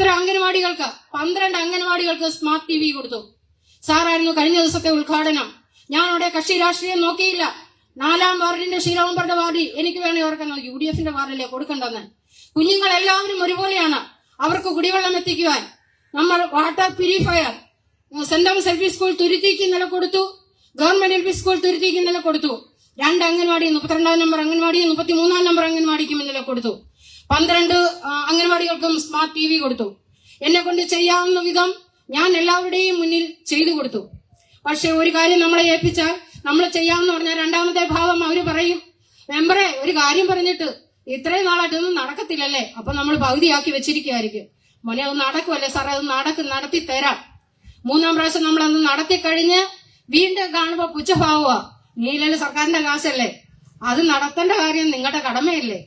എത്ര അംഗനവാടികൾക്ക് പന്ത്രണ്ട് അംഗനവാടികൾക്ക് smart T V കൊടുത്തു. സാറായിരുന്നു കഴിഞ്ഞ ദിവസത്തെ ഉദ്ഘാടനം. ഞാൻ അവിടെ കക്ഷി രാഷ്ട്രീയം നോക്കിയില്ല. നാലാം വാർഡിന്റെ ശീലവമ്പറുടെ വാർഡിൽ എനിക്ക് വേണേ ഓർക്കാൻ യു ഡി എഫിന്റെ വാർഡിലെ കൊടുക്കണ്ടെന്ന്. കുഞ്ഞുങ്ങൾ എല്ലാവരും ഒരുപോലെയാണ്. അവർക്ക് കുടിവെള്ളം എത്തിക്കുവാൻ നമ്മൾ water purifier saint Thomas L P school തുരുത്തിക്ക് ഇന്നലെ കൊടുത്തു. ഗവൺമെന്റ് എൽ പി സ്കൂൾ തുരുത്തിക്ക് ഇന്നലെ കൊടുത്തു. രണ്ട് അംഗൻവാടി മുപ്പത്തിരണ്ടാം നമ്പർ അംഗൻവാടിയും മുപ്പത്തിമൂന്നാം നമ്പർ അംഗൻവാടിക്കും ഇന്നലെ കൊടുത്തു. പന്ത്രണ്ട് അംഗൻവാടികൾക്കും സ്മാർട്ട് ടി വി കൊടുത്തു. എന്നെ കൊണ്ട് ചെയ്യാവുന്ന വിധം ഞാൻ എല്ലാവരുടെയും മുന്നിൽ ചെയ്തു കൊടുത്തു. പക്ഷെ ഒരു കാര്യം നമ്മളെ ഏൽപ്പിച്ചാൽ നമ്മൾ ചെയ്യാമെന്ന് പറഞ്ഞാൽ രണ്ടാമത്തെ ഭാവം അവർ പറയും. മെമ്പറെ ഒരു കാര്യം പറഞ്ഞിട്ട് ഇത്രയും നാളായിട്ടൊന്നും നടക്കത്തില്ലല്ലേ? അപ്പൊ നമ്മൾ പകുതിയാക്കി വെച്ചിരിക്കുമായിരിക്കും മോനെ അത് നടക്കുമല്ലേ സാറേ? അത് നടക്കും നടത്തി തരാം. മൂന്നാം പ്രാവശ്യം നമ്മൾ അന്ന് നടത്തി കഴിഞ്ഞ് വീണ്ടും കാണുമ്പോ പുച്ഛഭാവുക നീലല് സർക്കാരിന്റെ കാശല്ലേ? അത് നടത്തേണ്ട കാര്യം നിങ്ങളുടെ കടമയല്ലേ?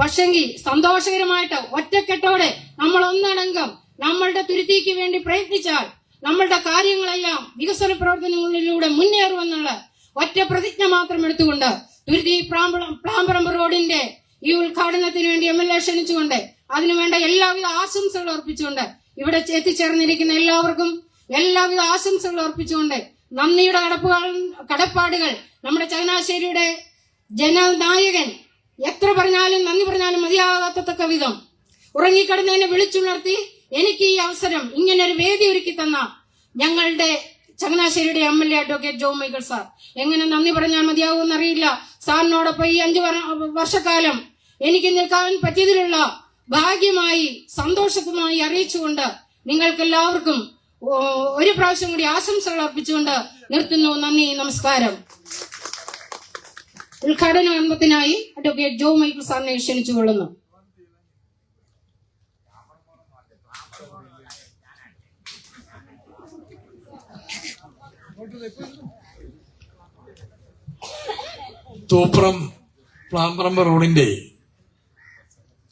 പക്ഷെങ്കിൽ സന്തോഷകരമായിട്ട് ഒറ്റക്കെട്ടോടെ നമ്മൾ ഒന്നടങ്കം നമ്മളുടെ തുരുത്തിക്ക് വേണ്ടി പ്രയത്നിച്ചാൽ നമ്മളുടെ കാര്യങ്ങളെല്ലാം വികസന പ്രവർത്തനങ്ങളിലൂടെ മുന്നേറുമെന്നുള്ള ഒറ്റ പ്രതിജ്ഞ മാത്രം എടുത്തുകൊണ്ട് തുരുത്തി പ്ലാമ്പറമ്പ് റോഡിന്റെ ഈ ഉദ്ഘാടനത്തിന് വേണ്ടി എം എൽ എ ക്ഷണിച്ചുകൊണ്ട് അതിനുവേണ്ട എല്ലാവിധ ആശംസകൾ അർപ്പിച്ചുകൊണ്ട് ഇവിടെ എത്തിച്ചേർന്നിരിക്കുന്ന എല്ലാവർക്കും എല്ലാവിധ ആശംസകൾ അർപ്പിച്ചുകൊണ്ട് നന്ദിയുടെ കടപ്പാടുകൾ നമ്മുടെ ചങ്ങനാശ്ശേരിയുടെ ജനനായകൻ എത്ര പറഞ്ഞാലും നന്ദി പറഞ്ഞാലും മതിയാകാത്തക്ക വിധം. ഉറങ്ങിക്കിടന്നതിനെ വിളിച്ചുണർത്തി എനിക്ക് ഈ അവസരം ഇങ്ങനെ ഒരു വേദി ഒരുക്കി തന്ന ഞങ്ങളുടെ ചങ്ങനാശ്ശേരിയുടെ M L A advocate Jo Michael sir. എങ്ങനെ നന്ദി പറഞ്ഞാൽ മതിയാകുമെന്ന് അറിയില്ല സാറിനോടൊപ്പം ഈ അഞ്ചു വർഷക്കാലം എനിക്ക് നിൽക്കാൻ പറ്റിയതിലുള്ള ഭാഗ്യമായി സന്തോഷത്തുമായി അറിയിച്ചുകൊണ്ട് നിങ്ങൾക്കെല്ലാവർക്കും ഒരു പ്രാവശ്യം കൂടി ആശംസകൾ അർപ്പിച്ചുകൊണ്ട് നിർത്തുന്നു. നന്ദി നമസ്കാരം. ഉദ്ഘാടന കർമ്മത്തിനായി അഡ്വക്കേറ്റ് ജോ മൈക്കിൾ സാറിനെ ക്ഷണിച്ചുകൊള്ളുന്നു തൂപ്രം പ്ലാമ്പറമ്പ് റോഡിന്റെ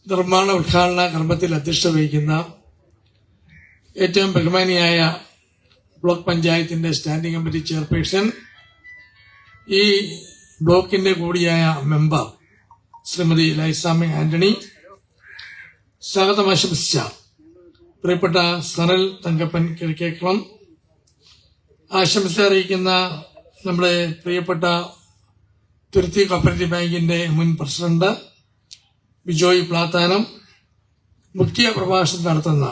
നിർമ്മാണ ഉദ്ഘാടന കർമ്മത്തിൽ അധ്യക്ഷത വഹിക്കുന്ന ഏറ്റവും ബഹുമാനിയായ ബ്ലോക്ക് പഞ്ചായത്തിന്റെ സ്റ്റാൻഡിംഗ് കമ്മിറ്റി ചെയർപേഴ്സൺ ഈ ബ്ലോക്കിന്റെ കൂടിയായ മെമ്പർ ശ്രീമതി ലൈസാമി ആന്റണി. സ്വാഗതം ആശംസിച്ച പ്രിയപ്പെട്ട സനൽ തങ്കപ്പൻ കിഴക്കേക്കളം. ആശംസ അറിയിക്കുന്ന നമ്മുടെ പ്രിയപ്പെട്ട തുരുത്തി കോപ്പറേറ്റീവ് ബാങ്കിന്റെ മുൻ പ്രസിഡന്റ് ബിജോയ് പ്ലാത്താനം മുഖ്യ പ്രഭാഷണം നടത്തുന്ന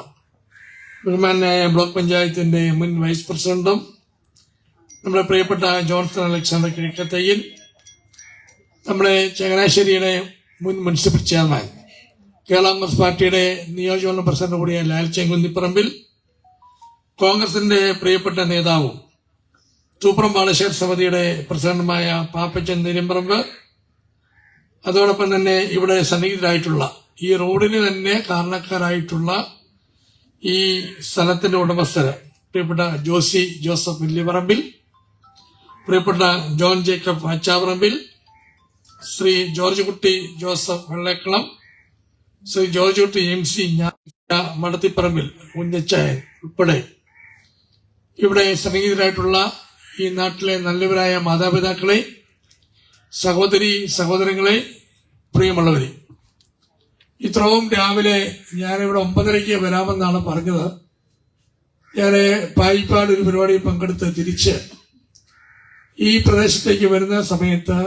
ബഹുമാനായ ബ്ലോക്ക് പഞ്ചായത്തിന്റെ മുൻ വൈസ് പ്രസിഡന്റും നമ്മുടെ പ്രിയപ്പെട്ട ജോൺസൺ അലക്സാണ്ടർ കിഴക്കത്തയ്യൽ നമ്മുടെ ചങ്ങനാശ്ശേരിയുടെ മുൻ മുനിസിപ്പൽ ചെയർമാൻ കേരള കോൺഗ്രസ് പാർട്ടിയുടെ നിയോജകമണ്ഡലം പ്രസിഡന്റ് കൂടിയ ലാൽ ചെങ്കുന്നിപ്പറമ്പിൽ കോൺഗ്രസിന്റെ പ്രിയപ്പെട്ട നേതാവും തൂപ്രം ബാളശ്ശേർ സമിതിയുടെ പ്രസിഡന്റുമായ പാപ്പച്ചൻ നിരമ്പറമ്പ് അതോടൊപ്പം തന്നെ ഇവിടെ സന്നിഹിതരായിട്ടുള്ള ഈ റോഡിന് തന്നെ കാരണക്കാരായിട്ടുള്ള ഈ സ്ഥലത്തിന്റെ ഉടമസ്ഥര് പ്രിയപ്പെട്ട ജോസി ജോസഫ് വില്ലിപറമ്പിൽ പ്രിയപ്പെട്ട ജോൺ ജേക്കബ് അച്ചാപറമ്പിൽ ശ്രീ ജോർജ് കുട്ടി ജോസഫ് വെള്ളക്കുളം ശ്രീ ജോർജ് കുട്ടി എം സി മടത്തിപ്പറമ്പിൽ കുഞ്ഞച്ചായൻ ഉൾപ്പെടെ. ഇവിടെ സന്നിഹിതരായിട്ടുള്ള ഈ നാട്ടിലെ നല്ലവരായ മാതാപിതാക്കളെ സഹോദരി സഹോദരങ്ങളെ പ്രിയമുള്ളവരെ. ഇത്രയും രാവിലെ ഞാനിവിടെ ഒമ്പതരയ്ക്ക് വരാമെന്നാണ് പറഞ്ഞത്. ഞാൻ പായിപ്പാട് ഒരു പരിപാടിയിൽ പങ്കെടുത്ത് തിരിച്ച് ഈ പ്രദേശത്തേക്ക് വരുന്ന സമയത്ത്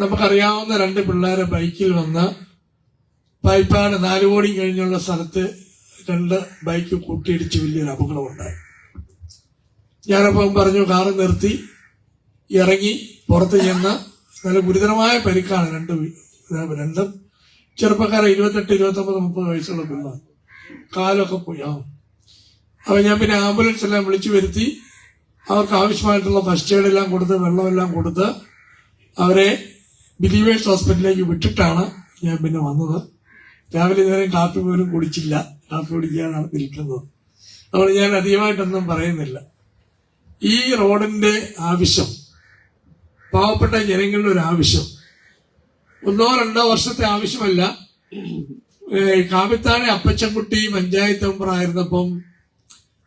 നമുക്കറിയാവുന്ന രണ്ട് പിള്ളേരെ ബൈക്കിൽ വന്ന് പായിപ്പാട് നാല് കോടി കഴിഞ്ഞുള്ള സ്ഥലത്ത് രണ്ട് ബൈക്ക് കൂട്ടിയിടിച്ച് വലിയൊരു അപകടമുണ്ടായി. ഞാനപ്പം പറഞ്ഞു കാറ് നിർത്തി ഇറങ്ങി പുറത്ത് ചെന്ന് നല്ല ഗുരുതരമായ പരിക്കാണ് രണ്ട് രണ്ടും. ചെറുപ്പക്കാരെ ഇരുപത്തെട്ട് ഇരുപത്തൊമ്പത് മുപ്പത് വയസ്സുള്ള പിള്ളേർ. കാലൊക്കെ പോയി. ആ. അപ്പൊ ഞാൻ പിന്നെ ആംബുലൻസ് എല്ലാം വിളിച്ചു വരുത്തി. അവർക്ക് ആവശ്യമായിട്ടുള്ള ഫസ്റ്റ് എയ്ഡ് എല്ലാം കൊടുത്ത് വെള്ളമെല്ലാം കൊടുത്ത് അവരെ ബിലീവേഴ്സ് ഹോസ്പിറ്റലിലേക്ക് വിട്ടിട്ടാണ് ഞാൻ പിന്നെ വന്നത്. രാവിലെ നേരം കാപ്പി പോലും കുടിച്ചില്ല. കാപ്പി കുടിക്കാനാണ് നിൽക്കുന്നത്. അതുകൊണ്ട് ഞാൻ അധികമായിട്ടൊന്നും പറയുന്നില്ല. ഈ റോഡിന്റെ ആവശ്യം പാവപ്പെട്ട ജനങ്ങളുടെ ഒരു ആവശ്യം ഒന്നോ രണ്ടോ വർഷത്തെ ആവശ്യമല്ല. കാവിത്താണെ അപ്പച്ചൻകുട്ടി പഞ്ചായത്ത് മെമ്പറായിരുന്നപ്പം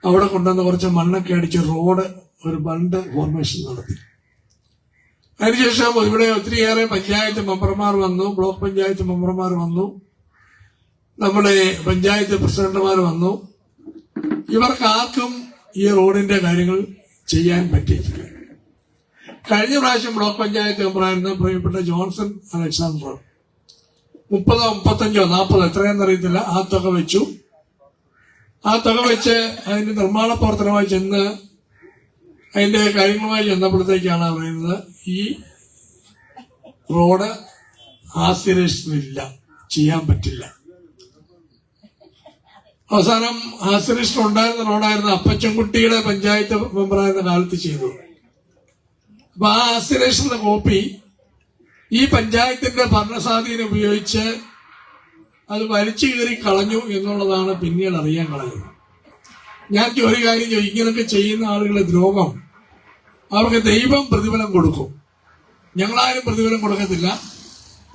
അവിടെ കൊണ്ടുവന്ന കുറച്ച് മണ്ണൊക്കെ അടിച്ച് റോഡ് ഒരു ബണ്ട് ഫോർമേഷൻ നടത്തി. അതിനുശേഷം ഇവിടെ ഒത്തിരിയേറെ പഞ്ചായത്ത് മെമ്പർമാർ വന്നു ബ്ലോക്ക് പഞ്ചായത്ത് മെമ്പർമാർ വന്നു നമ്മുടെ പഞ്ചായത്ത് പ്രസിഡന്റുമാർ വന്നു. ഇവർക്ക് ആർക്കും ഈ റോഡിന്റെ കാര്യങ്ങൾ ചെയ്യാൻ പറ്റിയിട്ടില്ല. കഴിഞ്ഞ പ്രാവശ്യം ബ്ലോക്ക് പഞ്ചായത്ത് മെമ്പറായിരുന്ന പ്രിയപ്പെട്ട ജോൺസൺ അലക്സാണ്ടർ മുപ്പതോ മുപ്പത്തഞ്ചോ നാൽപ്പതോ എത്രയെന്ന് അറിയത്തില്ല ആ തുക വെച്ചു. ആ തുക വെച്ച് അതിന്റെ നിർമ്മാണ പ്രവർത്തനമായി ചെന്ന് അതിന്റെ കാര്യങ്ങളുമായി ചെന്നപ്പോഴത്തേക്കാണ് പറയുന്നത് ഈ റോഡ് ആസിരേഷനില്ല ചെയ്യാൻ പറ്റില്ല. അവസാനം ആസിരേഷൻ ഉണ്ടായിരുന്ന റോഡായിരുന്നു അപ്പച്ചൻകുട്ടിയുടെ പഞ്ചായത്ത് മെമ്പറായിരുന്ന കാലത്ത് ചെയ്തു. അപ്പൊ ആ ആസിരേഷന്റെ കോപ്പി ഈ പഞ്ചായത്തിന്റെ ഭരണസ്വാധീനം ഉപയോഗിച്ച് അത് വലിച്ചു കീറി കളഞ്ഞു എന്നുള്ളതാണ് പിന്നീട് അറിയാൻ കളഞ്ഞത് ഞാൻ ഒരു കാര്യം ചോദിക്കും ഇങ്ങനൊക്കെ ചെയ്യുന്ന ആളുകളെ ദ്രോഹം അവർക്ക് ദൈവം പ്രതിഫലം കൊടുക്കും. ഞങ്ങളാരും പ്രതിഫലം കൊടുക്കത്തില്ല.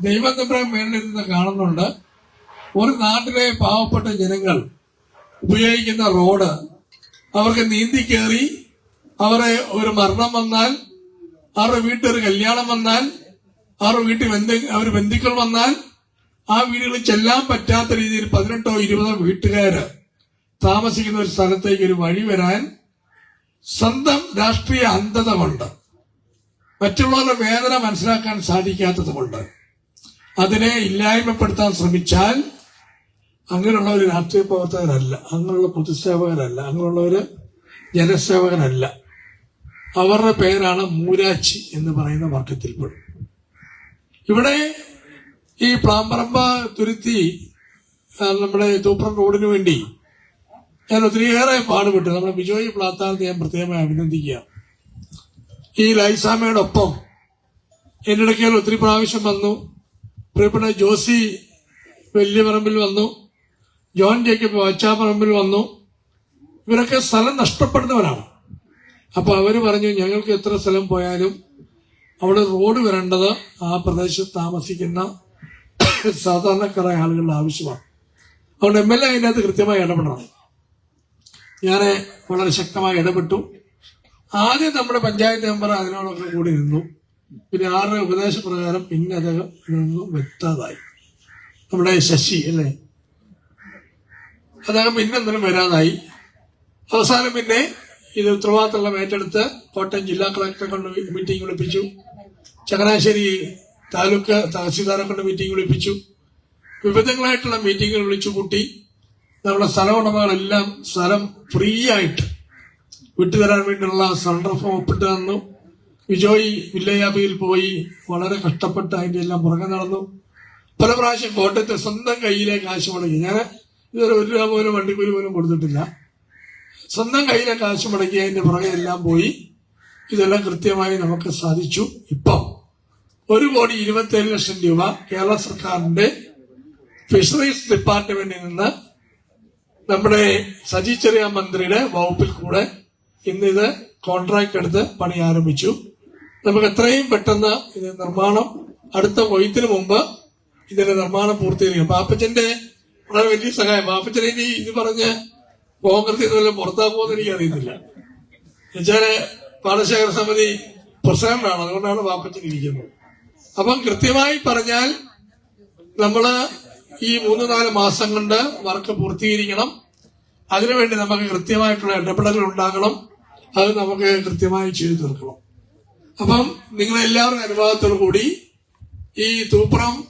ദൈവം പ്രേം മേളിൽ കാണുന്നുണ്ട്. ഒരു നാട്ടിലെ പാവപ്പെട്ട ജനങ്ങൾ ഉപയോഗിക്കുന്ന റോഡ് അവർക്ക് നീന്തി കയറി അവരെ ഒരു മരണം വന്നാൽ അവരുടെ വീട്ടിൽ ഒരു കല്യാണം വന്നാൽ അവരുടെ വീട്ടിൽ ബന്ധു അവർ ബന്ധുക്കൾ വന്നാൽ ആ വീടുകളിൽ ചെല്ലാൻ പറ്റാത്ത രീതിയിൽ പതിനെട്ടോ ഇരുപതോ വീട്ടുകാര് താമസിക്കുന്ന ഒരു സ്ഥലത്തേക്ക് ഒരു വഴി വരാൻ സ്വന്തം രാഷ്ട്രീയ അന്ധത കൊണ്ട് മറ്റുള്ളവരുടെ വേദന മനസ്സിലാക്കാൻ സാധിക്കാത്തത് കൊണ്ട് അതിനെ ഇല്ലായ്മപ്പെടുത്താൻ ശ്രമിച്ചാൽ അങ്ങനെയുള്ള ഒരു രാഷ്ട്രീയ പ്രവർത്തകരല്ല അങ്ങനെയുള്ള പൊതുസേവകരല്ല അങ്ങനെയുള്ളവര് ജനസേവകരല്ല. അവരുടെ പേരാണ് മൂരാച്ചി എന്ന് പറയുന്ന വർഗത്തിൽപ്പെടും. ഇവിടെ ഈ പ്ലാമ്പറമ്പ തുരുത്തി നമ്മുടെ തൂപ്രം റോഡിന് വേണ്ടി ഞാൻ ഒത്തിരിയേറെ പാടുപെട്ടു. നമ്മുടെ ബിജോയ് പ്ലാത്താനത്തെ ഞാൻ പ്രത്യേകമായി അഭിനന്ദിക്കുക ഈ ലൈസാമയോടൊപ്പം എന്റെ ഇടയ്ക്കൽ ഒത്തിരി പ്രാവശ്യം വന്നു. പ്രിയപ്പെട്ട ജോസി വലിയപറമ്പിൽ വന്നു. ജോൺ ജേക്കബ് വാച്ചാപ്പറമ്പിൽ വന്നു. ഇവരൊക്കെ സ്ഥലം നഷ്ടപ്പെടുന്നവരാണ്. അപ്പോൾ അവർ പറഞ്ഞു ഞങ്ങൾക്ക് എത്ര സ്ഥലം പോയാലും അവിടെ റോഡ് വരേണ്ടത് ആ പ്രദേശത്ത് താമസിക്കുന്ന സാധാരണക്കാരായ ആളുകളുടെ ആവശ്യമാണ്. അതുകൊണ്ട് എം എൽ എ അതിനകത്ത് കൃത്യമായി ഇടപെടണം. ഞാൻ വളരെ ശക്തമായി ഇടപെട്ടു. ആദ്യം നമ്മുടെ പഞ്ചായത്ത് മെമ്പർ അതിനോടൊക്കെ കൂടി നിന്നു. പിന്നെ ആരുടെ ഉപദേശപ്രകാരം പിന്നെ അദ്ദേഹം വ്യക്താതായി നമ്മുടെ ശശി അല്ലേ? അദ്ദേഹം പിന്നെന്തിനും വരാതായി അവസാനം പിന്നെ ഇത് ഉത്തരവാദിത്തമുള്ള ഏറ്റെടുത്ത് കോട്ടയം ജില്ലാ കളക്ടറെ കൊണ്ട് മീറ്റിംഗ് വിളിപ്പിച്ചു. ചങ്ങനാശ്ശേരി താലൂക്ക് തഹസീൽദാരെ കൊണ്ട് മീറ്റിംഗ് വിളിപ്പിച്ചു. വിവിധങ്ങളായിട്ടുള്ള മീറ്റിംഗുകൾ വിളിച്ചു കൂട്ടി നമ്മുടെ സ്ഥല ഉടമകളെല്ലാം സ്ഥലം ഫ്രീ ആയിട്ട് വിട്ടുതരാൻ വേണ്ടിയുള്ള ഫോം ഒപ്പിട്ട് തന്നു. വിജോയ് വില്ലയാബിയിൽ പോയി വളരെ കഷ്ടപ്പെട്ട് അതിന്റെ എല്ലാം പുറകെ നടന്നു. പല പ്രാവശ്യം കോട്ടയത്തെ സ്വന്തം കയ്യിലെ കാശ് മുടക്കി. ഞാൻ ഇതുവരെ ഒരു രൂപ പോലും വണ്ടിക്കൂലി പോലും കൊടുത്തിട്ടില്ല. സ്വന്തം കയ്യിലെ കാശ് മുടക്കി അതിന്റെ പുറകെ എല്ലാം പോയി. ഇതെല്ലാം കൃത്യമായി നമുക്ക് സാധിച്ചു ഇപ്പം. ഒരു കോടി ഇരുപത്തിയേഴ് ലക്ഷം രൂപ കേരള സർക്കാരിന്റെ ഫിഷറീസ് ഡിപ്പാർട്ട്മെന്റിൽ നിന്ന് നമ്മുടെ സജി ചെറിയ മന്ത്രിയുടെ വകുപ്പിൽ കൂടെ ഇന്ന് ഇത് കോൺട്രാക്ട് എടുത്ത് പണി ആരംഭിച്ചു. നമുക്ക് എത്രയും പെട്ടെന്ന് ഇത് നിർമ്മാണം അടുത്ത കൊയ്ത്തിന് മുമ്പ് ഇതിന്റെ നിർമ്മാണം പൂർത്തീകരിക്കും. പാപ്പച്ചന്റെ വളരെ വലിയ സഹായം. പാപ്പച്ചനെ ഇനി ഇത് പറഞ്ഞ് കോൺഗ്രസ് ഇതുവരെ പുറത്താക്കുമെന്ന് എനിക്ക് അറിയത്തില്ല എന്നുവെച്ചാൽ പാടശേഖര സമിതി പ്രസിഡന്റാണ്. അതുകൊണ്ടാണ് പാപ്പച്ചൻ ഇരിക്കുന്നത്. അപ്പം കൃത്യമായി പറഞ്ഞാൽ നമ്മൾ ഈ മൂന്ന് നാല് മാസം കൊണ്ട് വർക്ക് പൂർത്തീകരിക്കണം. അതിനുവേണ്ടി നമുക്ക് കൃത്യമായിട്ടുള്ള ഇടപെടലുകൾ ഉണ്ടാകണം. അത് നമുക്ക് കൃത്യമായി ചെയ്തു തീർക്കണം. അപ്പം നിങ്ങൾ എല്ലാവരും അനുഭവത്തോടു കൂടി ഈ തൂപ്പറം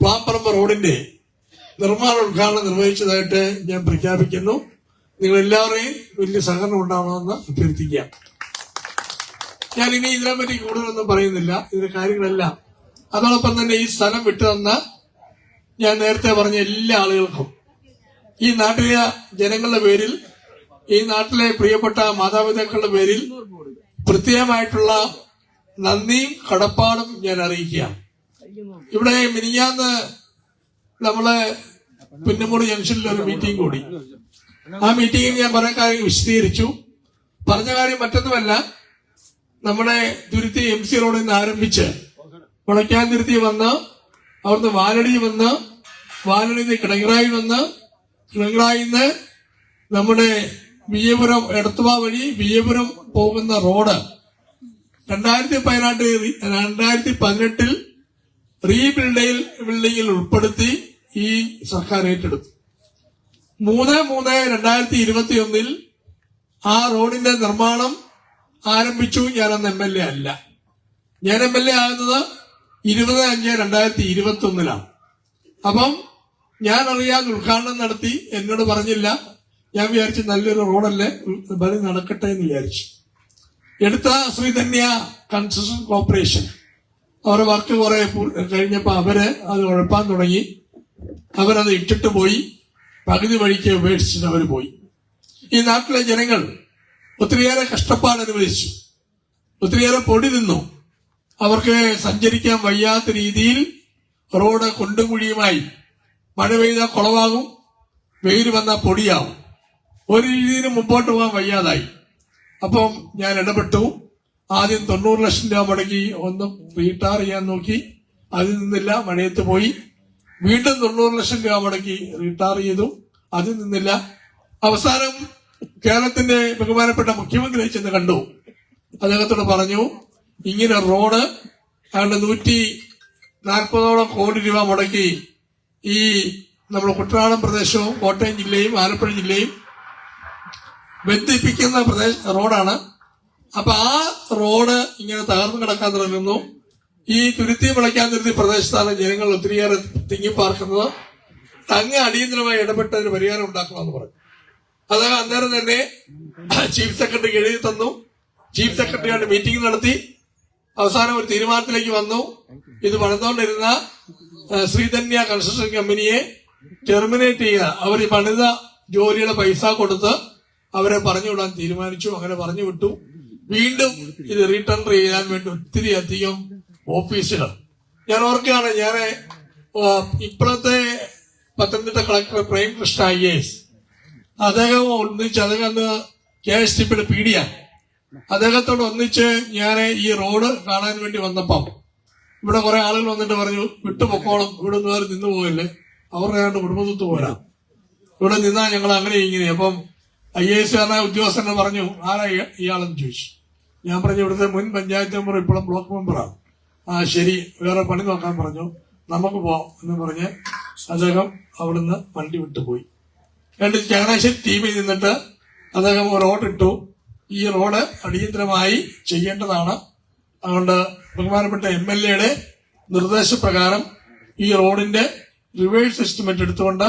പ്ലാപ്പറമ്പ് റോഡിന്റെ നിർമ്മാണ ഉദ്ഘാടനം നിർവഹിച്ചതായിട്ട് ഞാൻ പ്രഖ്യാപിക്കുന്നു. നിങ്ങൾ എല്ലാവരെയും വലിയ സഹകരണം ഉണ്ടാവണമെന്ന് അഭ്യർത്ഥിക്കാം ഞാൻ ഇനി ഇതിനെപ്പറ്റി കൂടുതലൊന്നും പറയുന്നില്ല. ഇതിന്റെ കാര്യങ്ങളെല്ലാം. അതോടൊപ്പം തന്നെ ഈ സ്ഥലം വിട്ടു തന്ന ഞാൻ നേരത്തെ പറഞ്ഞ എല്ലാ ആളുകൾക്കും ഈ നാട്ടിലെ ജനങ്ങളുടെ പേരിൽ ഈ നാട്ടിലെ പ്രിയപ്പെട്ട മാതാപിതാക്കളുടെ പേരിൽ പ്രത്യേകമായിട്ടുള്ള നന്ദിയും കടപ്പാടും ഞാൻ അറിയിക്കുക ഇവിടെ മിനിഞ്ഞാന്ന് നമ്മൾ പുന്നമൂട് ജംഗ്ഷനിൽ ഒരു മീറ്റിംഗ് കൂടി. ആ മീറ്റിംഗിൽ ഞാൻ കുറെ കാര്യങ്ങൾ വിശദീകരിച്ചു. പറഞ്ഞ കാര്യം മറ്റൊന്നുമല്ല. നമ്മുടെ തുരുത്തി എം സി റോഡിൽ നിന്ന് ആരംഭിച്ച് മുളയ്ക്കാൻ തിരുത്തി വന്ന് അവിടുന്ന് വാലടി വന്ന് വാലടി നിന്ന് കിടങ്ങറായി വന്ന് കിടങ്ങറായി നിന്ന് നമ്മുടെ വിജയപുരം എടത്തുവ വഴി വിജയപുരം പോകുന്ന റോഡ് രണ്ടായിരത്തി പതിനെട്ട് രണ്ടായിരത്തി പതിനെട്ടിൽ റീബിൽഡിൽ ബിൽഡിംഗിൽ ഉൾപ്പെടുത്തി ഈ സർക്കാർ ഏറ്റെടുത്തു. മൂന്ന് മൂന്ന് രണ്ടായിരത്തി ഇരുപത്തി ഒന്നിൽ ആ റോഡിന്റെ നിർമ്മാണം ആരംഭിച്ചു. ഞാനന്ന് എം എൽ എ അല്ല. ഞാൻ എം എൽ എ ആകുന്നത് ഇരുപത് അഞ്ച് രണ്ടായിരത്തി ഇരുപത്തി ഒന്നിലാണ് അപ്പം ഞാൻ അറിയാതെ ഉദ്ഘാടനം നടത്തി എന്നോട് പറഞ്ഞില്ല. ഞാൻ വിചാരിച്ചു നല്ലൊരു റോഡല്ലേ ബലി നടക്കട്ടെ എന്ന് വിചാരിച്ചു. എടുത്ത ശ്രീധന്യ കൺസ്ട്രക്ഷൻ കോർപ്പറേഷൻ. അവരുടെ വർക്ക് കുറെ കഴിഞ്ഞപ്പോൾ കഴിഞ്ഞപ്പോ അവർ അത് ഉഴപ്പാൻ തുടങ്ങി. അവരത് ഇട്ടിട്ട് പോയി. പകുതി വഴിക്ക് ഉപേക്ഷിച്ചിട്ട് അവർ പോയി. ഈ നാട്ടിലെ ജനങ്ങൾ ഒത്തിരിയേറെ കഷ്ടപ്പാട് അനുഭവിച്ചു ഒത്തിരിയേറെ പൊടി നിന്നു അവർക്ക് സഞ്ചരിക്കാൻ വയ്യാത്ത രീതിയിൽ റോഡ് കുണ്ടും കുഴിയുമായി മഴ പെയ്താൽ കുളവാകും വെയിൽ വന്നാൽ പൊടിയാവും. ഒരു രീതിയിലും മുമ്പോട്ട് പോകാൻ വയ്യാതായി. അപ്പം ഞാൻ ഇടപെട്ടു. ആദ്യം തൊണ്ണൂറ് ലക്ഷം രൂപ മുടക്കി ഒന്ന് റീടാർ ചെയ്യാൻ നോക്കി. അതിൽ നിന്നില്ല മഴയത്ത് പോയി. വീണ്ടും തൊണ്ണൂറ് ലക്ഷം രൂപ മുടക്കി റീടാർ ചെയ്തു. അതിൽ നിന്നില്ല. അവസാനം കേരളത്തിന്റെ ബഹുമാനപ്പെട്ട മുഖ്യമന്ത്രി ചെന്ന് കണ്ടു. അദ്ദേഹത്തോട് പറഞ്ഞു ഇങ്ങനെ റോഡ് അതുകൊണ്ട് നൂറ്റി നാൽപ്പതോളം കോടി രൂപ മുടക്കി ഈ നമ്മുടെ കുട്ടനാടൻ പ്രദേശവും കോട്ടയം ജില്ലയും ആലപ്പുഴ ജില്ലയും ബന്ധിപ്പിക്കുന്ന പ്രദേശ റോഡാണ്. അപ്പൊ ആ റോഡ് ഇങ്ങനെ തകർന്നു കിടക്കാൻ തുടങ്ങുന്നു. ഈ തുരുത്തി വിളയ്ക്കാൻ തുരുത്തി പ്രദേശത്താണ് ജനങ്ങൾ ഒത്തിരിയേറെ തിങ്ങിപ്പാർക്കുന്നത് തങ്ങ അടിയന്തരമായി ഇടപെട്ടതിന് പരിഹാരം ഉണ്ടാക്കണമെന്ന് പറഞ്ഞു. അതായത് അന്നേരം തന്നെ ചീഫ് സെക്രട്ടറിക്ക് എഴുതി തന്നു. ചീഫ് സെക്രട്ടറിയായിട്ട് മീറ്റിംഗ് നടത്തി. അവസാനം ഒരു തീരുമാനത്തിലേക്ക് വന്നു. ഇത് പണിതുകൊണ്ടിരുന്ന ശ്രീധന്യ കൺസ്ട്രക്ഷൻ കമ്പനിയെ ടെർമിനേറ്റ് ചെയ്യുക അവർ പണിത ജോലിയുടെ പൈസ കൊടുത്ത് അവരെ പറഞ്ഞു വിടാൻ തീരുമാനിച്ചു. അങ്ങനെ പറഞ്ഞു വിട്ടു വീണ്ടും ഇത് റീടെൻഡർ ചെയ്യാൻ വേണ്ടി ഒത്തിരി അധികം ഓഫീസുകൾ. ഞാൻ ഓർക്കുകയാണ് ഞാൻ ഇപ്പോഴത്തെ Pathanamthitta collector Premkrishna I S. അദ്ദേഹം ഒന്നിച്ച് അദ്ദേഹം അന്ന് കെ എസ് ടി പിയുടെ പി ഡി ആണ്. അദ്ദേഹത്തോട് ഒന്നിച്ച് ഞാൻ ഈ റോഡ് കാണാൻ വേണ്ടി വന്നപ്പം ഇവിടെ കുറെ ആളുകൾ വന്നിട്ട് പറഞ്ഞു വിട്ടുപൊക്കോളം. ഇവിടെ നിന്ന് വേറെ നിന്നു പോകല്ലേ അവരുടെ ഏതാണ്ട് കുടുംബത്തു പോരാ. ഇവിടെ നിന്നാ ഞങ്ങൾ അങ്ങനെ ഇങ്ങനെ. അപ്പം ഐ എ എസ് കാരനായ ഉദ്യോഗസ്ഥനെ പറഞ്ഞു ആരാ ഇയാളെന്ന് ചോദിച്ചു. ഞാൻ പറഞ്ഞു ഇവിടുത്തെ മുൻ പഞ്ചായത്ത് മെമ്പർ ഇപ്പോഴും ബ്ലോക്ക് മെമ്പറാണ് ആ ശരി. വേറെ പണി നോക്കാൻ പറഞ്ഞു. നമുക്ക് പോവാം. എന്ന് പറഞ്ഞ് അദ്ദേഹം അവിടുന്ന് വണ്ടി വിട്ടുപോയി. രണ്ട് ചങ്ങനാശ്ശേരി ടീമിൽ നിന്നിട്ട് അദ്ദേഹം ഒരു റോഡ് ഇട്ടു. ഈ റോഡ് അടിയന്തരമായി ചെയ്യേണ്ടതാണ്. അതുകൊണ്ട് ബഹുമാനപ്പെട്ട എം എൽ എയുടെ നിർദ്ദേശപ്രകാരം ഈ റോഡിന്റെ റിവേഴ്സ് എസ്റ്റിമേറ്റ് എടുത്തുകൊണ്ട്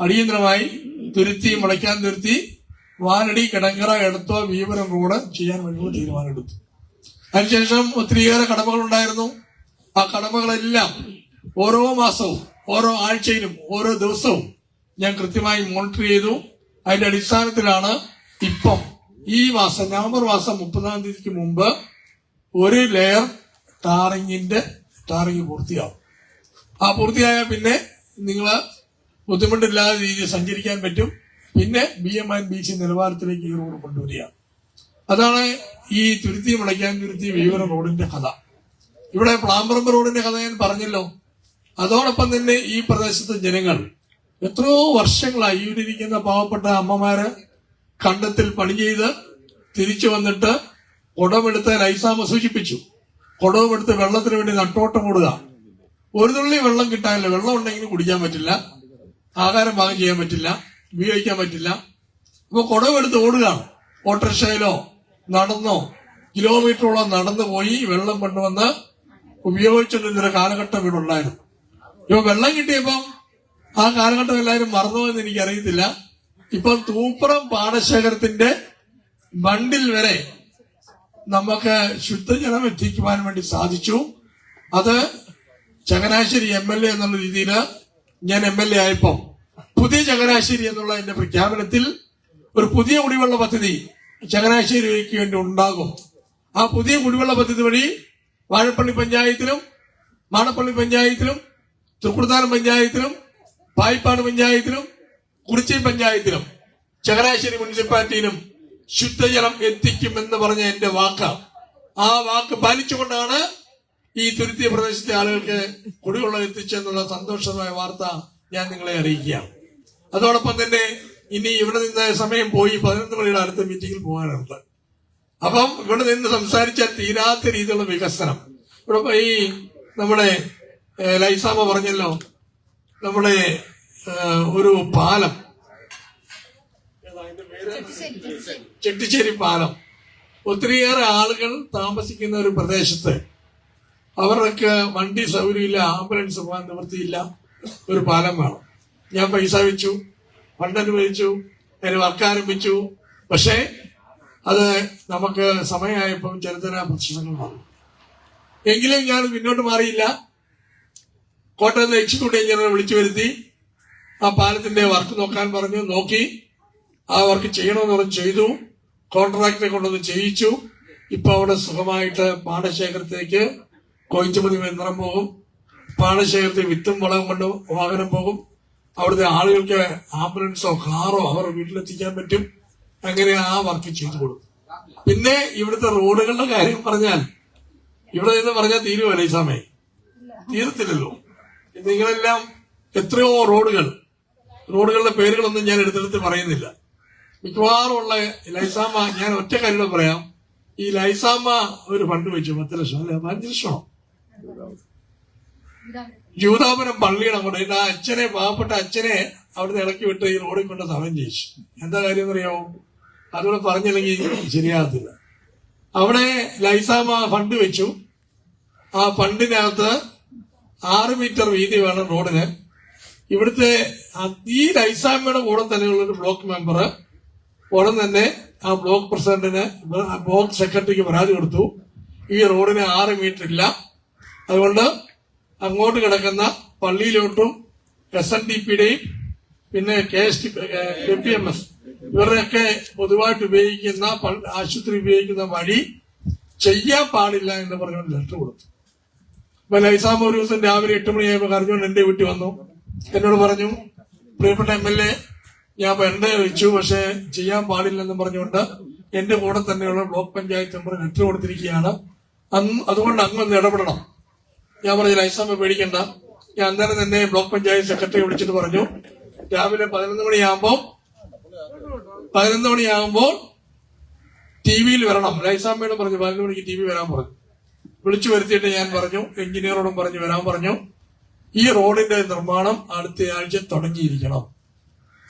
അടിയന്തരമായി തുരുത്തി മുളയ്ക്കാൻ തുരുത്തി വാനടി കിടങ്കറ എടുത്തോ വീവരം റോഡ് ചെയ്യാൻ വേണ്ടി തീരുമാനമെടുത്തു. അതിനുശേഷം ഒത്തിരിയേറെ കടമകളുണ്ടായിരുന്നു. ആ കടമകളെല്ലാം ഓരോ മാസവും ഓരോ ആഴ്ചയിലും ഓരോ ദിവസവും ഞാൻ കൃത്യമായി മോണിറ്റർ ചെയ്തു. അതിന്റെ അടിസ്ഥാനത്തിലാണ് ഇപ്പം ഈ മാസം നവംബർ മാസം മുപ്പതാം തീയതിക്ക് മുമ്പ് ഒരു ലെയർ ടാറിങ്ങിന്റെ ടാറിങ് പൂർത്തിയാവും. ആ പൂർത്തിയായാൽ പിന്നെ നിങ്ങൾ ബുദ്ധിമുട്ടില്ലാതെ രീതിയിൽ സഞ്ചരിക്കാൻ പറ്റും. പിന്നെ B M and B C നിലവാരത്തിലേക്ക് ഈ റോഡ് കൊണ്ടുവരിക. അതാണ് ഈ തുരുത്തി മുളയ്ക്കാൻ തുരുത്തി വീവര റോഡിന്റെ കഥ. ഇവിടെ പ്ലാംബറമ്പ് റോഡിന്റെ കഥ ഞാൻ പറഞ്ഞല്ലോ. അതോടൊപ്പം തന്നെ ഈ പ്രദേശത്തെ ജനങ്ങൾ എത്രയോ വർഷങ്ങളായി ഇവിടെ ഇരിക്കുന്ന പാവപ്പെട്ട അമ്മമാര് കണ്ടത്തിൽ പണി ചെയ്ത് തിരിച്ചു വന്നിട്ട് കുടമെടുത്ത് ലൈസാമ സൂചിപ്പിച്ചു. കുടവുമെടുത്ത് വെള്ളത്തിന് വേണ്ടി നട്ടോട്ടം ഓടുക. ഒരു തുള്ളി വെള്ളം കിട്ടാനില്ല. വെള്ളം ഉണ്ടെങ്കിലും കുടിക്കാൻ പറ്റില്ല. ആഹാരം പാകം ചെയ്യാൻ പറ്റില്ല. ഉപയോഗിക്കാൻ പറ്റില്ല. അപ്പൊ കുടവെടുത്ത് ഓടുകയാണ് ഓട്ടോറിക്ഷയിലോ നടന്നോ കിലോമീറ്ററോളം നടന്നു പോയി വെള്ളം കൊണ്ടുവന്ന് ഉപയോഗിച്ചുകൊണ്ടിരുന്ന കാലഘട്ടം ഇവിടെ ഉണ്ടായിരുന്നു. ഇപ്പൊ വെള്ളം കിട്ടിയപ്പം ആ കാലഘട്ടം എല്ലാവരും മറന്നു എന്ന് എനിക്കറിയത്തില്ല. ഇപ്പം തൂപ്പുറം പാടശേഖരത്തിന്റെ ബണ്ടിൽ വരെ നമുക്ക് ശുദ്ധജലം എത്തിക്കുവാൻ വേണ്ടി സാധിച്ചു. അത് ചങ്ങനാശ്ശേരി എം എൽ എ എന്നുള്ള രീതിയിൽ ഞാൻ എം എൽ എ ആയപ്പോൾ പുതിയ ചങ്ങനാശ്ശേരി എന്നുള്ള എന്റെ പ്രഖ്യാപനത്തിൽ ഒരു പുതിയ കുടിവെള്ള പദ്ധതി ചങ്ങനാശ്ശേരിക്ക് വേണ്ടി ഉണ്ടാകും. ആ പുതിയ കുടിവെള്ള പദ്ധതി വഴി വാഴപ്പള്ളി പഞ്ചായത്തിലും മാണപ്പള്ളി പഞ്ചായത്തിലും തൃക്കുടത്താനം പഞ്ചായത്തിലും പായിപ്പാട് പഞ്ചായത്തിലും കുറിച്ചി പഞ്ചായത്തിലും ചങ്ങനാശ്ശേരി മുനിസിപ്പാലിറ്റിയിലും ശുദ്ധജലം എത്തിക്കുമെന്ന് പറഞ്ഞ എന്റെ വാക്ക്. ആ വാക്ക് പാലിച്ചുകൊണ്ടാണ് ഈ തുരുത്തിയ പ്രദേശത്തെ ആളുകൾക്ക് കുടിവെള്ളം എത്തിച്ചെന്നുള്ള സന്തോഷമായ വാർത്ത ഞാൻ നിങ്ങളെ അറിയിക്കുകയാണ്. അതോടൊപ്പം തന്നെ ഇനി ഇവിടെ നിന്ന് സമയം പോയി പതിനൊന്ന് മണിയുടെ അടുത്ത മീറ്റിംഗിൽ പോകാനുണ്ട്. അപ്പം ഇവിടെ നിന്ന് സംസാരിച്ചാൽ തീരാത്ത രീതിയിലുള്ള വികസനം. ഇവിടെ ഈ നമ്മുടെ ലൈസാമ പറഞ്ഞല്ലോ നമ്മുടെ ഒരു പാലം. ചെട്ടിശ്ശേരി പാലം ഒത്തിരിയേറെ ആളുകൾ താമസിക്കുന്ന ഒരു പ്രദേശത്ത് അവർക്ക് വണ്ടി സൗകര്യമില്ല ആംബുലൻസ് പോകാൻ നിവൃത്തിയില്ല ഒരു പാലം വേണം. ഞാൻ പൈസ വെച്ചു ഫണ്ട് അനുവദിച്ചു അതിന് വർക്ക് ആരംഭിച്ചു. പക്ഷേ അത് നമുക്ക് സമയമായപ്പോൾ ചരിത്ര പ്രശ്നങ്ങൾ വന്നു. എങ്കിലും ഞാൻ മുന്നോട്ട് മാറിയില്ല. കോട്ടയത്ത് എക്സിക്യൂട്ടീവ് എഞ്ചിനീയറെ വിളിച്ചു വരുത്തി. ആ പാലത്തിന്റെ വർക്ക് നോക്കാൻ പറഞ്ഞു. നോക്കി. ആ വർക്ക് ചെയ്യണമെന്ന് പറഞ്ഞ് ചെയ്തു. കോൺട്രാക്ടറെ കൊണ്ടൊന്ന് ചെയ്യിച്ചു. ഇപ്പൊ അവിടെ സുഖമായിട്ട് പാടശേഖരത്തേക്ക് കൊയ്ത്തുമതി യന്ത്രം പോകും. പാടശേഖരത്തിൽ വിത്തും വളവും കൊണ്ട് വാഹനം പോകും. അവിടുത്തെ ആളുകൾക്ക് ആംബുലൻസോ കാറോ അവർ വീട്ടിലെത്തിക്കാൻ പറ്റും. അങ്ങനെ ആ വർക്ക് ചെയ്തു കൊടുക്കും. പിന്നെ ഇവിടുത്തെ റോഡുകളുടെ കാര്യം പറഞ്ഞാൽ ഇവിടെ നിന്ന് പറഞ്ഞാൽ തീരുമല്ലേ സമയം തീരത്തില്ലല്ലോ. നിങ്ങളെല്ലാം എത്രയോ റോഡുകൾ റോഡുകളുടെ പേരുകളൊന്നും ഞാൻ എടുത്തെടുത്ത് പറയുന്നില്ല. മിക്കവാറും ഉള്ള ലൈസാമ്മ ഞാൻ ഒറ്റ കാര്യം പറയാം. ഈ ലൈസാമ്മ ഒരു ഫണ്ട് വെച്ചു പത്ത് ലക്ഷം അല്ലെ? അഞ്ച് ലക്ഷമോ ജൂതാപുരം പള്ളിയുടെ അങ്ങോട്ട് ആ അച്ഛനെ പാവപ്പെട്ട അച്ഛനെ അവിടുന്ന് ഇളക്കി വിട്ട് ഈ റോഡിൽ കൊണ്ട് സമയം ചെയ്യിച്ചു എന്താ കാര്യം എന്നറിയാമോ അതുകൂടെ പറഞ്ഞില്ലെങ്കിൽ ശരിയാകത്തില്ല. അവിടെ ലൈസാമ ഫണ്ട് വെച്ചു. ആ ഫണ്ടിനകത്ത് ആറ് മീറ്റർ വീതി വേണം റോഡിന്. ഇവിടുത്തെ ഈ ലൈസാമ്മയുടെ കൂടെ തന്നെയുള്ള ഒരു ബ്ലോക്ക് മെമ്പർ ഉടൻ തന്നെ ആ ബ്ലോക്ക് പ്രസിഡന്റിന് ബ്ലോക്ക് സെക്രട്ടറിക്ക് പരാതി കൊടുത്തു. ഈ റോഡിന് ആറ് മീറ്റർ ഇല്ല. അതുകൊണ്ട് അങ്ങോട്ട് കിടക്കുന്ന പള്ളിയിലോട്ടും എസ് എൻ ഡി പിയുടെയും പിന്നെ K S T K P M S ഇവരുടെയൊക്കെ പൊതുവായിട്ട് ഉപയോഗിക്കുന്ന ആശുപത്രി ഉപയോഗിക്കുന്ന വഴി ചെയ്യാൻ പാടില്ല എന്ന് പറഞ്ഞുകൊണ്ട് ലെറ്റർ കൊടുത്തു. അപ്പൊ ലൈസാമ ഒരു ദിവസം രാവിലെ എട്ട് മണിയായപ്പോ കരഞ്ഞുകൊണ്ട് എന്റെ വീട്ടിൽ വന്നു. എന്നോട് പറഞ്ഞു പ്രിയപ്പെട്ട എം എൽ എ ഞാൻ എന്റെ വെച്ചു പക്ഷെ ചെയ്യാൻ പാടില്ലെന്ന് പറഞ്ഞുകൊണ്ട് എന്റെ കൂടെ തന്നെയുള്ള ബ്ലോക്ക് പഞ്ചായത്ത് മെമ്പർ ലെറ്റർ കൊടുത്തിരിക്കുകയാണ്. അന്ന് അതുകൊണ്ട് അങ്ങൊന്ന് ഇടപെടണം. ഞാൻ പറഞ്ഞു ലൈസമ്മ പേടിക്കണ്ട. ഞാൻ അന്നേരം തന്നെ ബ്ലോക്ക് പഞ്ചായത്ത് സെക്രട്ടറി വിളിച്ചിട്ട് പറഞ്ഞു. രാവിലെ പതിനൊന്ന് മണിയാകുമ്പോ പതിനൊന്ന് മണിയാകുമ്പോൾ ടി വിയിൽ വരണം. ലൈസാമ്മയോട് പറഞ്ഞു പതിനൊന്ന് മണിക്ക് ടി വി വരാൻ പറഞ്ഞു. വിളിച്ചു വരുത്തിയിട്ട് ഞാൻ പറഞ്ഞു എഞ്ചിനീയറോടും പറഞ്ഞു വരാൻ പറഞ്ഞു. ഈ റോഡിന്റെ നിർമ്മാണം അടുത്ത ആഴ്ച തുടങ്ങിയിരിക്കണം.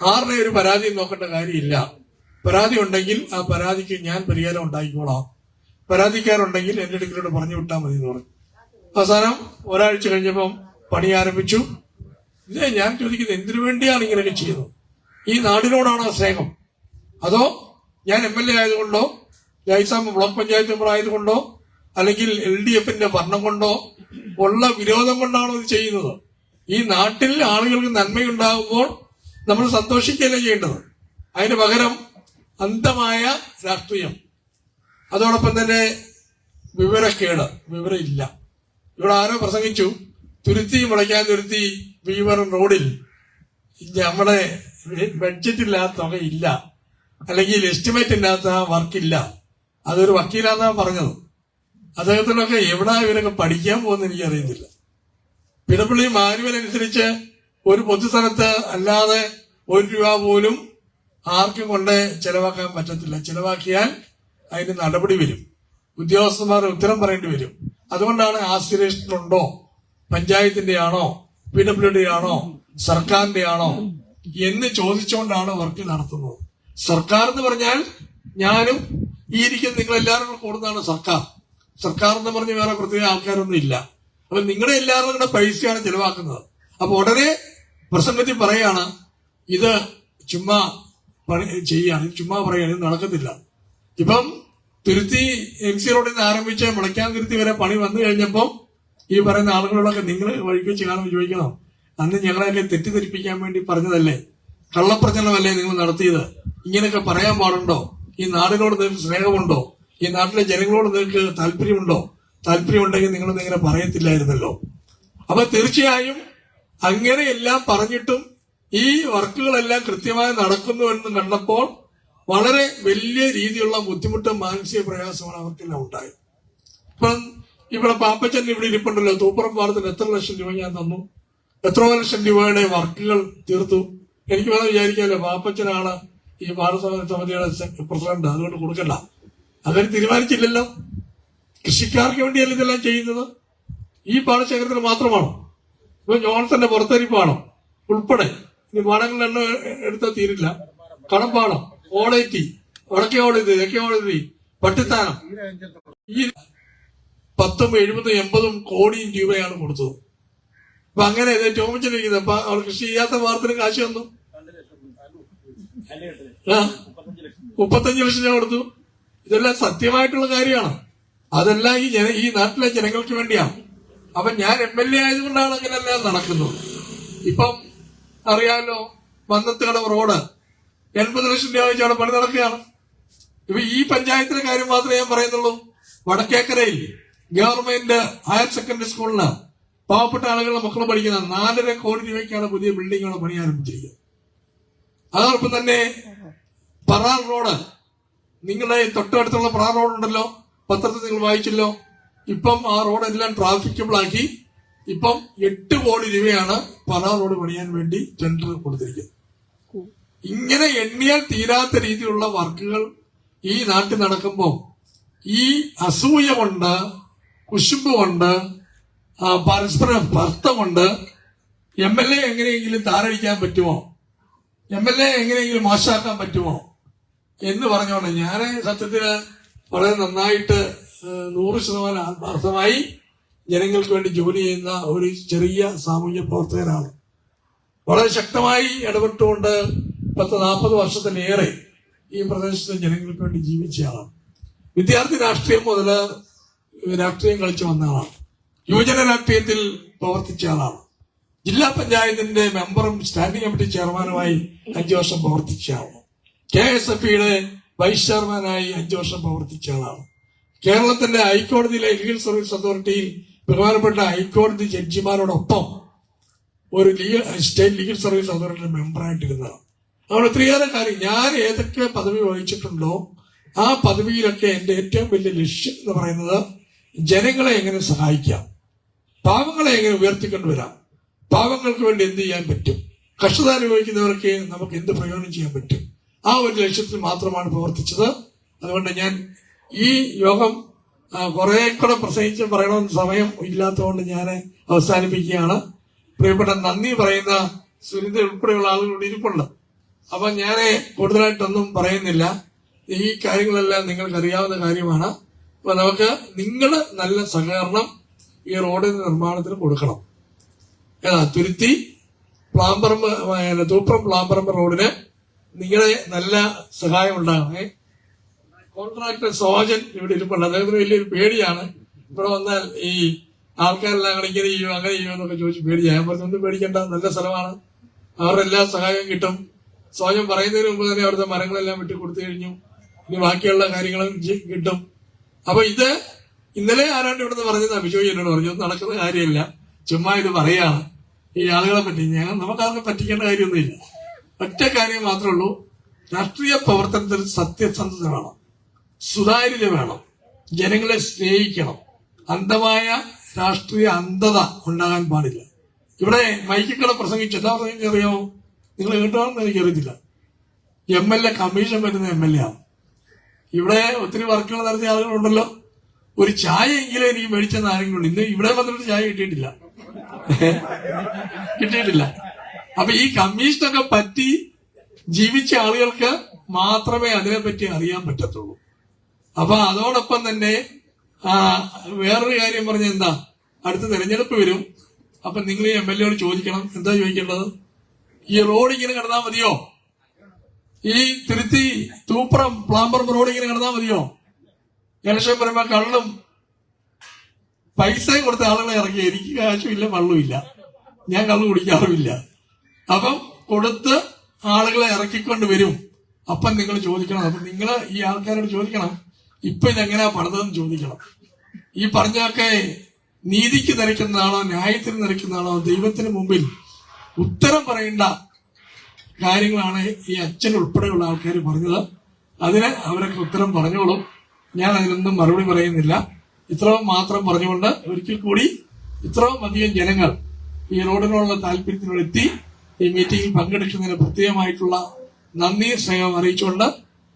ആരുടെ ഒരു പരാതി നോക്കേണ്ട കാര്യമില്ല. പരാതി ഉണ്ടെങ്കിൽ ആ പരാതിക്ക് ഞാൻ പരിഹാരം ഉണ്ടാക്കിക്കോളാം. പരാതിക്കാരുണ്ടെങ്കിൽ എന്റെ അടുക്കലോട് പറഞ്ഞു വിട്ടാൽ മതി എന്ന് പറഞ്ഞു. അവസാനം ഒരാഴ്ച കഴിഞ്ഞപ്പം പണി ആരംഭിച്ചു. ഇതേ ഞാൻ ചോദിക്കുന്നത് എന്തിനു വേണ്ടിയാണ് ഇങ്ങനെയൊക്കെ ചെയ്യുന്നത്? ഈ നാടിനോടാണോ സ്നേഹം? അതോ ഞാൻ എം എൽ എ ആയതുകൊണ്ടോ ലൈസാം ബ്ലോക്ക് പഞ്ചായത്ത് മെമ്പർ ആയതുകൊണ്ടോ അല്ലെങ്കിൽ എൽ ഡി എഫിന്റെ ഭരണം കൊണ്ടോ ഉള്ള വിരോധം കൊണ്ടാണോ ഇത് ചെയ്യുന്നത്? ഈ നാട്ടിൽ ആളുകൾക്ക് നന്മയുണ്ടാകുമ്പോൾ നമ്മൾ സന്തോഷിക്കുകയല്ലേ ചെയ്യേണ്ടത്? അതിന് പകരം അന്ധമായ രാഷ്ട്രീയം. അതോടൊപ്പം തന്നെ വിവരക്കേട് വിവരമില്ല. ഇവിടെ ആരോ പ്രസംഗിച്ചു തുരുത്തി മുളയ്ക്കാൻ തുരുത്തി വീവറൻ റോഡിൽ. നമ്മുടെ ബഡ്ജറ്റില്ലാത്ത തുകയില്ല. അല്ലെങ്കിൽ എസ്റ്റിമേറ്റ് ഇല്ലാത്ത വർക്കില്ല അതൊരു വക്കീലാന്നാണ് പറഞ്ഞത്. അദ്ദേഹത്തിനൊക്കെ എവിടെ ഇവരൊക്കെ പഠിക്കാൻ പോകുന്ന എനിക്കറിയത്തില്ല പിടപ്പള്ളി മാനുവൽ അനുസരിച്ച് ഒരു പൊതുസ്ഥലത്ത് അല്ലാതെ ഒരു രൂപ പോലും ആർക്കും കൊണ്ട് ചെലവാക്കാൻ പറ്റത്തില്ല. ചെലവാക്കിയാൽ അതിന് നടപടി വരും. ഉദ്യോഗസ്ഥന്മാർ ഉത്തരം പറയേണ്ടി വരും. അതുകൊണ്ടാണ് ആസ്പിരേഷൻ ഉണ്ടോ പഞ്ചായത്തിന്റെ ആണോ പി ഡബ്ല്യുഡി ആണോ സർക്കാരിന്റെ ആണോ എന്ന് ചോദിച്ചുകൊണ്ടാണ് വർക്ക് നടത്തുന്നത്. സർക്കാർ എന്ന് പറഞ്ഞാൽ ഞാനും ഈ ഇരിക്കുന്ന നിങ്ങളെല്ലാവരും കൂടുന്നതാണ് സർക്കാർ. സർക്കാർ എന്ന് പറഞ്ഞ് വേറെ പ്രത്യേക ആൾക്കാരൊന്നും ഇല്ല. അപ്പൊ നിങ്ങളുടെ എല്ലാവരും കൂടെ പൈസയാണ് ചെലവാക്കുന്നത്. അപ്പൊ ഉടനെ പ്രസംഗത്തിൽ പറയാണ് ഇത് ചുമ്മാ പണി ചെയ്യാണ് ചുമ്മാ പറയാണ് ഇത് നടക്കത്തില്ല. ഇപ്പം തിരുത്തി എം സി റോഡിൽ നിന്ന് ആരംഭിച്ച് മുളയ്ക്കാൻ തിരുത്തി വരെ പണി വന്നു കഴിഞ്ഞപ്പം ഈ പറയുന്ന ആളുകളോടൊക്കെ നിങ്ങൾ വഴിക്ക് വെച്ച് കാണുമ്പോൾ ചോദിക്കണം അന്ന് ഞങ്ങളെയൊക്കെ തെറ്റിദ്ധരിപ്പിക്കാൻ വേണ്ടി പറഞ്ഞതല്ലേ? കള്ളപ്രചരണമല്ലേ നിങ്ങൾ നടത്തിയത്? ഇങ്ങനെയൊക്കെ പറയാൻ പാടുണ്ടോ? ഈ നാടിനോട് സ്നേഹമുണ്ടോ? ഈ നാട്ടിലെ ജനങ്ങളോട് നിങ്ങൾക്ക് താല്പര്യമുണ്ടോ? താല്പര്യമുണ്ടെങ്കിൽ നിങ്ങളൊന്നും ഇങ്ങനെ പറയത്തില്ലായിരുന്നല്ലോ. അപ്പൊ തീർച്ചയായും അങ്ങനെയെല്ലാം പറഞ്ഞിട്ടും ഈ വർക്കുകളെല്ലാം കൃത്യമായി നടക്കുന്നു എന്ന് കണ്ടപ്പോൾ വളരെ വലിയ രീതിയിലുള്ള ബുദ്ധിമുട്ടും മാനസിക പ്രയാസമാണ് അവർക്കെല്ലാം ഉണ്ടായത്. ഇപ്പം ഇവിടെ പാപ്പച്ചൻ ഇവിടെ ഇരിപ്പുണ്ടല്ലോ. തൂപ്പുറം പാടത്തിന് എത്ര ലക്ഷം രൂപ ഞാൻ തന്നു. എത്ര ലക്ഷം രൂപയുടെ വർക്കുകൾ തീർത്തു. എനിക്ക് വേണം വിചാരിക്കാമല്ലോ പാപ്പച്ചനാണ് ഈ പാടസമിതി സമിതിയുടെ പ്രസിഡന്റ്. അതുകൊണ്ട് കൊടുക്കണ്ട. അവർ തീരുമാനിച്ചില്ലല്ലോ. കൃഷിക്കാർക്ക് വേണ്ടിയല്ല ഇതെല്ലാം ചെയ്യുന്നത്? ഈ പാടശേഖരത്തിന് മാത്രമാണോ? ഇപ്പൊ ജോൺസന്റെ പുറത്തരിപ്പാണോ ഉൾപ്പെടെ. ഇനി എണ്ണ എടുത്താൽ തീരില്ല. കടമ്പാണോ ഓളേറ്റി വടക്കേ ഓടതി തെക്കേ ഓടതി പട്ടിത്താനം. ഈ പത്തും എഴുപതും എൺപതും കോടിയും രൂപയാണ് കൊടുത്തത്. അപ്പൊ അങ്ങനെ ഇത് ചോദിച്ചിരിക്കുന്നത് അപ്പൊ അവർ കൃഷി ചെയ്യാത്ത വാർത്തന് കാശ് വന്നു. മുപ്പത്തഞ്ച് ലക്ഷം രൂപ കൊടുത്തു. ഇതെല്ലാം സത്യമായിട്ടുള്ള കാര്യമാണ്. അതെല്ലാം ഈ ജന ഈ നാട്ടിലെ ജനങ്ങൾക്ക് വേണ്ടിയാണ്. അപ്പൊ ഞാൻ എം എൽ എ ആയതുകൊണ്ടാണ് അങ്ങനെല്ലാം നടക്കുന്നത്. ഇപ്പം അറിയാലോ മന്നത്തുകടവ് റോഡ്. എൺപത് ലക്ഷം രൂപ വെച്ചാണ് പണി നടക്കുകയാണ്. ഇപ്പൊ ഈ പഞ്ചായത്തിലെ കാര്യം മാത്രമേ ഞാൻ പറയുന്നുള്ളൂ. വടക്കേക്കരയിൽ ഗവൺമെന്റ് ഹയർ സെക്കൻഡറി സ്കൂളിന് പാവപ്പെട്ട ആളുകളുടെ മക്കൾ പഠിക്കുന്ന നാലര കോടി രൂപയ്ക്കാണ് പുതിയ ബിൽഡിങ്ങുകൾ പണി ആരംഭിച്ചിരിക്കുന്നത് അതോടൊപ്പം തന്നെ പറാർ റോഡ് നിങ്ങളുടെ തൊട്ടടുത്തുള്ള പ്രാ റോഡ് ഉണ്ടല്ലോ പത്രത്തിൽ നിങ്ങൾ വായിച്ചല്ലോ. ഇപ്പം ആ റോഡ് എല്ലാം ട്രാഫിക്കബിൾ ആക്കി ഇപ്പം എട്ട് കോടി രൂപയാണ് പറാർ റോഡ് പണിയാൻ വേണ്ടി ടെൻഡർ കൊടുത്തിരിക്കുന്നത്. ഇങ്ങനെ എണ്ണിയാൽ തീരാത്ത രീതിയിലുള്ള വർക്കുകൾ ഈ നാട്ടിൽ നടക്കുമ്പോൾ ഈ അസൂയ കൊണ്ട് കുശുമ്പ് കൊണ്ട് പരസ്പര ഭർത്ത കൊണ്ട് എം എൽ എ എങ്ങനെയെങ്കിലും താറടിക്കാൻ പറ്റുമോ? എം എൽ എ എങ്ങനെയെങ്കിലും മോശമാക്കാൻ പറ്റുമോ? എന്ന് പറഞ്ഞോണ്ട് ഞാൻ സത്യത്തിൽ വളരെ നന്നായിട്ട് നൂറ് ശതമാനം ആത്മാർത്ഥമായി ജനങ്ങൾക്ക് വേണ്ടി ജോലി ചെയ്യുന്ന ഒരു ചെറിയ സാമൂഹ്യ പ്രവർത്തകനാണ്. വളരെ ശക്തമായി ഇടപെട്ടുകൊണ്ട് പത്ത് നാൽപ്പത് വർഷത്തിലേറെ ഈ പ്രദേശത്തെ ജനങ്ങൾക്ക് വേണ്ടി ജീവിച്ചയാളാണ് വിദ്യാർത്ഥി രാഷ്ട്രീയം മുതൽ രാഷ്ട്രീയം കളിച്ചു വന്ന ആളാണ്. യുവജന രാഷ്ട്രീയത്തിൽ പ്രവർത്തിച്ച ആളാണ്. ജില്ലാ പഞ്ചായത്തിന്റെ മെമ്പറും സ്റ്റാൻഡിംഗ് കമ്മിറ്റി ചെയർമാനുമായി അഞ്ചു വർഷം പ്രവർത്തിച്ച ആളാണ്. കെ എസ് എഫ് ഇയുടെ വൈസ് ചെയർമാനായി അഞ്ചു വർഷം പ്രവർത്തിച്ച ആളാണ്. കേരളത്തിന്റെ ഹൈക്കോടതിയിലെ ലീഗൽ സർവീസ് അതോറിറ്റിയിൽ ബഹുമാനപ്പെട്ട ഹൈക്കോടതി ജഡ്ജിമാരോടൊപ്പം ഒരു legal state legal service authority മെമ്പറായിട്ടിരുന്നതാണ്. അവിടെ ഒത്തിരിയേറെ കാര്യം. ഞാൻ ഏതൊക്കെ പദവി വഹിച്ചിട്ടുണ്ടോ ആ പദവിയിലൊക്കെ എന്റെ ഏറ്റവും വലിയ ലക്ഷ്യം എന്ന് പറയുന്നത് ജനങ്ങളെ എങ്ങനെ സഹായിക്കാം? പാവങ്ങളെ എങ്ങനെ ഉയർത്തിക്കൊണ്ടുവരാം പാവങ്ങൾക്ക് വേണ്ടി എന്ത് ചെയ്യാൻ പറ്റും? കഷ്ടത അനുഭവിക്കുന്നവർക്ക് നമുക്ക് എന്ത് പ്രയോജനം ചെയ്യാൻ പറ്റും? ആ ഒരു ലക്ഷ്യത്തിൽ മാത്രമാണ് പ്രവർത്തിച്ചത്. അതുകൊണ്ട് ഞാൻ ഈ യോഗം കുറെ കൂടെ പ്രസംഗിച്ച് പറയണമെന്ന് സമയം ഇല്ലാത്തതുകൊണ്ട് ഞാൻ അവസാനിപ്പിക്കുകയാണ്. പ്രിയപ്പെട്ട നന്ദി പറയുന്ന സുനിത ഉൾപ്പെടെയുള്ള ആളുകൾ ഇവിടെ ഇരിപ്പുണ്ട്. അപ്പൊ ഞാൻ കൂടുതലായിട്ടൊന്നും പറയുന്നില്ല. ഈ കാര്യങ്ങളെല്ലാം നിങ്ങൾക്ക് അറിയാവുന്ന കാര്യമാണ്. അപ്പൊ നമുക്ക് നിങ്ങൾ നല്ല സഹകരണം ഈ റോഡിന്റെ നിർമ്മാണത്തിന് കൊടുക്കണം. ഏതാ തുരുത്തി പ്ലാമ്പറമ്പ് ഏ, തൂപ്രം പ്ലാമ്പറമ്പ് റോഡിന് നിങ്ങളെ നല്ല സഹായം ഉണ്ടാകണേ കോൺട്രാക്ടർ സോജൻ ഇവിടെ ഇരിപ്പുണ്ട്. അദ്ദേഹത്തിന് വലിയൊരു പേടിയാണ്. ഇവിടെ വന്നാൽ ഈ ആൾക്കാരെല്ലാം ഇങ്ങനെ ചെയ്യും അങ്ങനെ ചെയ്യും എന്നൊക്കെ ചോദിച്ച് പേടിയാ. ഞാൻ പറഞ്ഞു ഒന്നും പേടിക്കണ്ട നല്ല സ്ഥലമാണ്. അവരുടെ എല്ലാ സഹായവും കിട്ടും. സോജൻ പറയുന്നതിന് മുമ്പ് തന്നെ അവിടുത്തെ മരങ്ങളെല്ലാം വിട്ടു കൊടുത്തു കഴിഞ്ഞു. ഇനി ബാക്കിയുള്ള കാര്യങ്ങളും കിട്ടും. അപ്പൊ ഇത് ഇന്നലെ ആരാണ്ട് ഇവിടുന്ന് പറഞ്ഞത്? അഭിജോയ് എന്നോട് പറഞ്ഞു "ഇത് നടക്കുന്ന കാര്യമില്ല. ചുമ്മാ ഇത് പറയാണ്. ഈ ആളുകളെ പറ്റി ഞങ്ങൾ നമുക്കതൊക്കെ പറ്റിക്കേണ്ട കാര്യമൊന്നുമില്ല. ഒറ്റ കാര്യം മാത്രമേ ഉള്ളൂ. രാഷ്ട്രീയ പ്രവർത്തനത്തിൽ സത്യസന്ധത വേണം സുതാര്യത വേണം. ജനങ്ങളെ സ്നേഹിക്കണം. അന്ധമായ രാഷ്ട്രീയ അന്ധത ഉണ്ടാകാൻ പാടില്ല. ഇവിടെ മൈക്കിക്കളെ പ്രസംഗിച്ചു. എന്താ പ്രസംഗിച്ചറിയാമോ നിങ്ങൾ കേട്ടോന്ന് എനിക്ക് അറിയത്തില്ല എം എൽ എ കമ്മീഷൻ വരുന്ന എം എൽ എ ആണ്. ഇവിടെ ഒത്തിരി വർക്കുകൾ നടത്തിയ ആളുകളുണ്ടല്ലോ. ഒരു ചായ എങ്കിലും എനിക്ക് മേടിച്ചെന്ന് ആരെങ്കിലും ഇന്ന് ഇവിടെ വന്നിട്ട് ചായ കിട്ടിയിട്ടില്ല. കിട്ടിയിട്ടില്ല. അപ്പൊ ഈ കമ്മീഷനൊക്കെ പറ്റി ജീവിച്ച ആളുകൾക്ക് മാത്രമേ അതിനെപ്പറ്റി അറിയാൻ പറ്റത്തുള്ളൂ. അപ്പൊ അതോടൊപ്പം തന്നെ ആ, വേറൊരു കാര്യം പറഞ്ഞ എന്താ? അടുത്ത തെരഞ്ഞെടുപ്പ് വരും. അപ്പൊ നിങ്ങൾ ഈ എം എൽ എയോട് ചോദിക്കണം എന്താ ചോദിക്കേണ്ടത്? ഈ റോഡ് ഇങ്ങനെ കിടന്നാൽ മതിയോ? ഈ തിരുത്തി തൂപ്പറം പ്ലാമ്പറം റോഡ് ഇങ്ങനെ കിടന്നാൽ മതിയോ? ഇലക്ഷൻ വരുമ്പോ കള്ളും പൈസ കൊടുത്ത ആളുകളെ ഇറക്കി എനിക്ക് കാശുമില്ല വള്ളുമില്ല ഞാൻ കള്ളു കുടിക്കാറുമില്ല. അപ്പം കൊടുത്ത് ആളുകളെ ഇറക്കിക്കൊണ്ട് വരും. അപ്പം നിങ്ങൾ ചോദിക്കണം. അപ്പൊ നിങ്ങൾ ഈ ആൾക്കാരോട് ചോദിക്കണം ഇപ്പൊ ഇതെങ്ങനെയാ പണിതെന്ന് ചോദിക്കണം. ഈ പറഞ്ഞൊക്കെ നീതിക്ക് നിരക്കുന്നതാണോ ന്യായത്തിന് നിരക്കുന്നതാണോ ദൈവത്തിന് മുമ്പിൽ ഉത്തരം പറയേണ്ട കാര്യങ്ങളാണ് ഈ അച്ഛൻ ഉൾപ്പെടെയുള്ള ആൾക്കാർ പറഞ്ഞത്. അതിന് അവരൊക്കെ ഉത്തരം പറഞ്ഞോളും. ഞാൻ അതിനൊന്നും മറുപടി പറയുന്നില്ല. ഇത്രയും മാത്രം പറഞ്ഞുകൊണ്ട് ഒരിക്കൽ കൂടി ഇത്രയും അധികം ജനങ്ങൾ ഈ റോഡിനോടുള്ള താല്പര്യത്തിനോട് എത്തി. ഈ മീറ്റിംഗിൽ പങ്കെടുക്കുന്നതിന് പ്രത്യേകമായിട്ടുള്ള നന്ദി സ്നേഹം അറിയിച്ചുകൊണ്ട്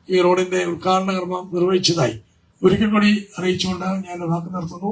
ഈ റോഡിന്റെ ഉദ്ഘാടന കർമ്മം നിർവഹിച്ചതായി. ഒരിക്കൽ കൂടി അറിയിച്ചുകൊണ്ട് ഞാൻ വാക്ക് നിർത്തുന്നു.